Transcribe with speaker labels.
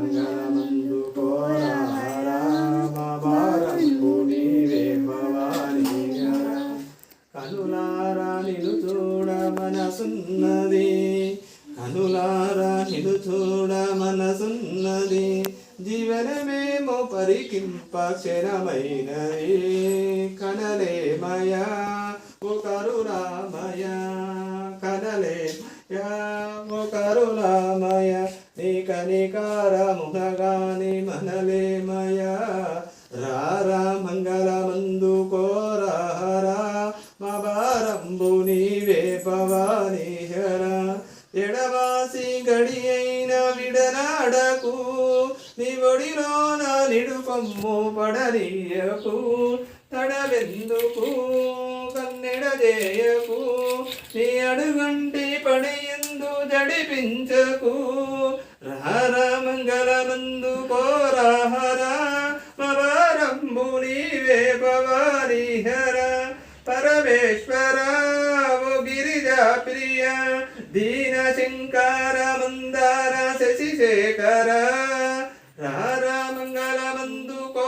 Speaker 1: మంగళమందు కోరారా మా భారంబు నీవే భవానీ కనులారా నిలు చూడ మనసున్నది కనులారా నిలు చూడ మనసున్నది జీవనమేమో పరికింప కనలేమయా ఓ కరుణామయ కనలేమయా ఓ కరుణామ నీ కనికారమునగాని మనలేమయా రారా మంగళమందు కోరహరా మబారంబు భారంబు నీవే పవానీహర ఎడవాసి గడి అయిన విడనాడకు నీ ఒడిలోన నిడుపమ్ము పడనీయకు. తడవెందుకు? కన్నెడజేయకు నీ అడుగంటి పడియందు జడిపించకు. నందు కోరహర పవరంబు నీవే పవాని హర పరమేశ్వర ఓ గిరిజా ప్రియ దీన శంకార మందార శశిశేఖర. రారా మంగళ మందు కో